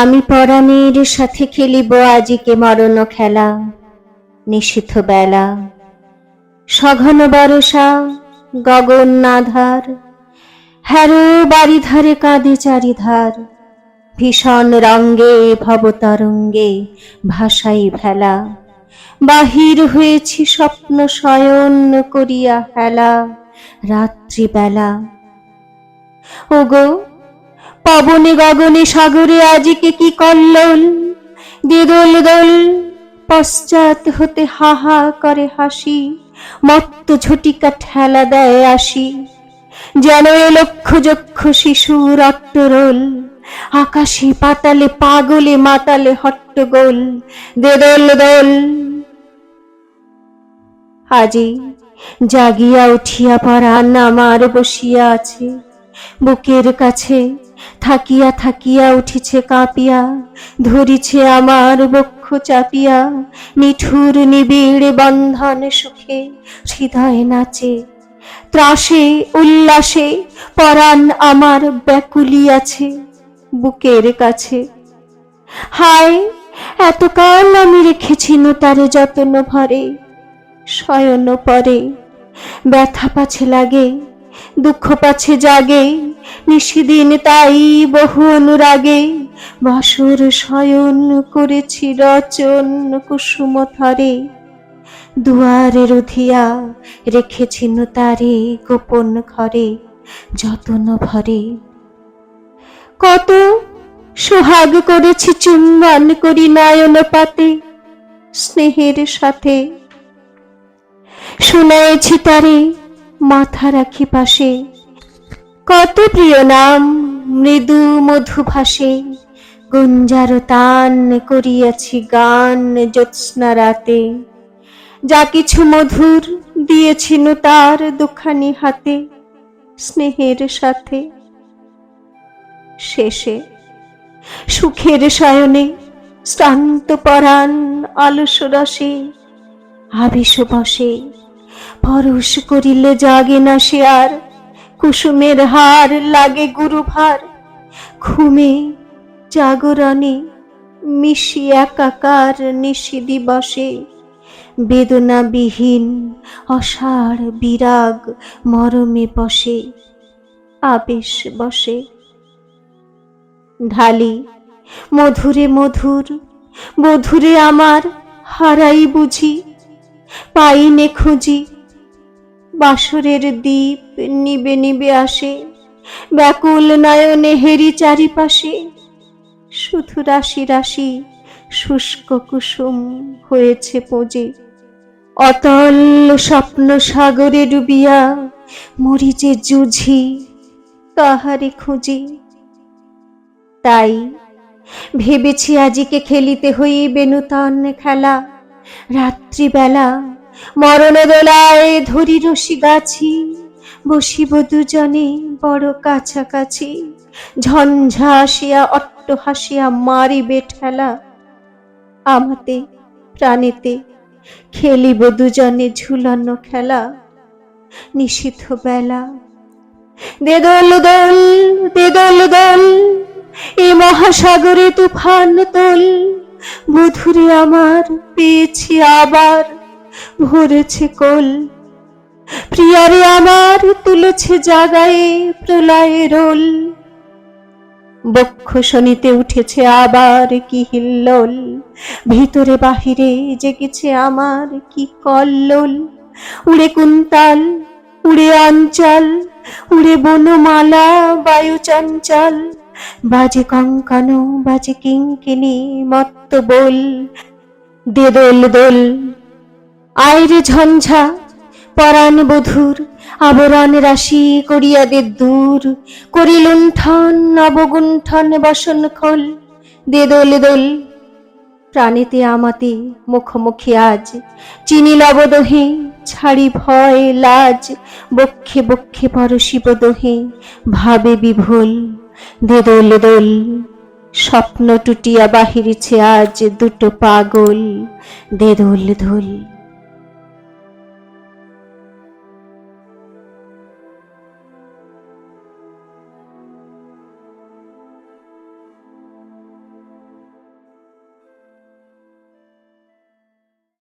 আমি পরাণের সাথে খেলিব আজিকে মরণ খেলা? নিষিদ্ধ বেলা। সঘন বরষা, গগন নাধার, হ্যারো বাড়িধারে কাঁদে চারিধার। ভীষণ রঙ্গে, ভবতরঙ্গে ভাসাই ভেলা। বাহির হয়েছি স্বপ্ন শয়ন করিয়া হেলা, রাত্রিবেলা। ওগো পবনে গগনে সাগরে আজিকে কি কল্লোল? দেদোল দোল, পশ্চাৎ হতে হাহা করে হাসি, মত্ত ঝটিকা ঠেলা দেয় আসি। যেন এ লক্ষ যক্ষ শিশুর অট্টরোল, আকাশে পাতালে পাগলে মাতালে হট্টগোল। দেদোল দোল, আজি জাগিয়া উঠিয়া পরাণ আমার বসিয়া আছে, বুকের কাছে থাকিয়া থাকিয়া উঠিছে কাঁপিয়া, ধরিছে আমার বক্ষ চাপিয়া, নিঠুর নিবিড় বন্ধন সুখে হৃদয় নাচে। ত্রাসে, উল্লাসে পরাণ আমার ব্যাকুলি আছে বুকের কাছে। হায়, এতকাল আমি রেখেছি তারে যত্ন ভরে, শয়ন পরে। ব্যথা পাছে লাগে, দুঃখ পাছে জাগে নিশিদিন তাই বহু অনুরাগে, বাসর শয়ন করেছি রচন কুসুম থরে। দুয়ারে রুধিয়া রেখেছি তারে গোপন ঘরে, যতন ভরে। কত সোহাগ করেছি চুম্বন করি নয়ন পাতে, স্নেহের সাথে। শুনাইছি তারে মাথা রাখি পাশে কত প্রিয় নাম, মৃদু মধু ভাসে গুঞ্জার তান করিয়াছি গান জ্যোৎস্না রাতে। যা কিছু মধুর দিয়েছিল তার দুখানি হাতে, স্নেহের সাথে। শেষে সুখের শয়নে শ্রান্ত পরাণ আলস রসে আবেশ বসে পরশ করিলে জাগে না সে আর কুসুমের হার লাগে গুরু গুরুভার। ঘুমে জাগরণে মিশি একাকার নিশি দিবসে। বেদনাবিহীন অসার বিরাগ মরমে বসে, আবেশ বসে। ঢালি, মধুরে মধুর, মধুরে আমার হারাই বুঝি, পাইনে খুঁজি বাসরের দ্বীপ নিবে নিবে আসে, ব্যাকুল নয়নে হেরি চারিপাশে। শুধু রাশি রাশি শুষ্ক কুসুম হয়েছে পোজে। অতল স্বপ্ন সাগরে ডুবিয়া মরি যে জুঝি কাহারে খুঁজি। তাই ভেবেছি আজিকে খেলিতে হইবে নূতন খেলা। রাত্রিবেলা মরণ দোলায় ধরি রশি গাছি, বসিব দুজনে বড় কাছাকাছি। ঝঞ্ঝা আসিয়া, অট্ট হাসিয়া মারিবে ঠেলা। আমাতে, প্রাণেতে খেলিব দুজনে ঝুলানো খেলা। নিষিদ্ধ বেলা। দে দোল দোল দে দোল, এ মহাসাগরে তুফান, তোল। মধুরে আমার পেয়েছি আবার। ভরেছে কোল। প্রিয়ারে আমার তুলেছে জাগায়ে প্রলয়ে রোল। বক্ষ শনিতে উঠেছে আবার কি হিল্লোল। ভিতরে বাহিরে জেগেছে আমার কি কল্লোল। উড়ে কুন্তাল, উড়ে অঞ্চল, উড়ে বনমালা, বায়ু চঞ্চল। বাজে কঙ্কানো, বাজে কিঙ্কিনি মত্ত বল। দে দোল দোল আয়রে ঝঞ্ঝা, পরাণ বধুর, আবরণ রাশি করিয়া দে দূর। করি লুণ্ঠন নবগুণ্ঠন বসন খোল, দে দোল দোল। প্রাণীতে আমাতে মুখোমুখি আজ, চিনি লবদহে ছাড়ি ভয় লাজ। বক্ষে বক্ষে পরশিব দহে, ভাবে বিভোল, দে দোল দোল। স্বপ্ন টুটিয়া বাহিরেছে আজ দুটো পাগল, দে দোল দোল।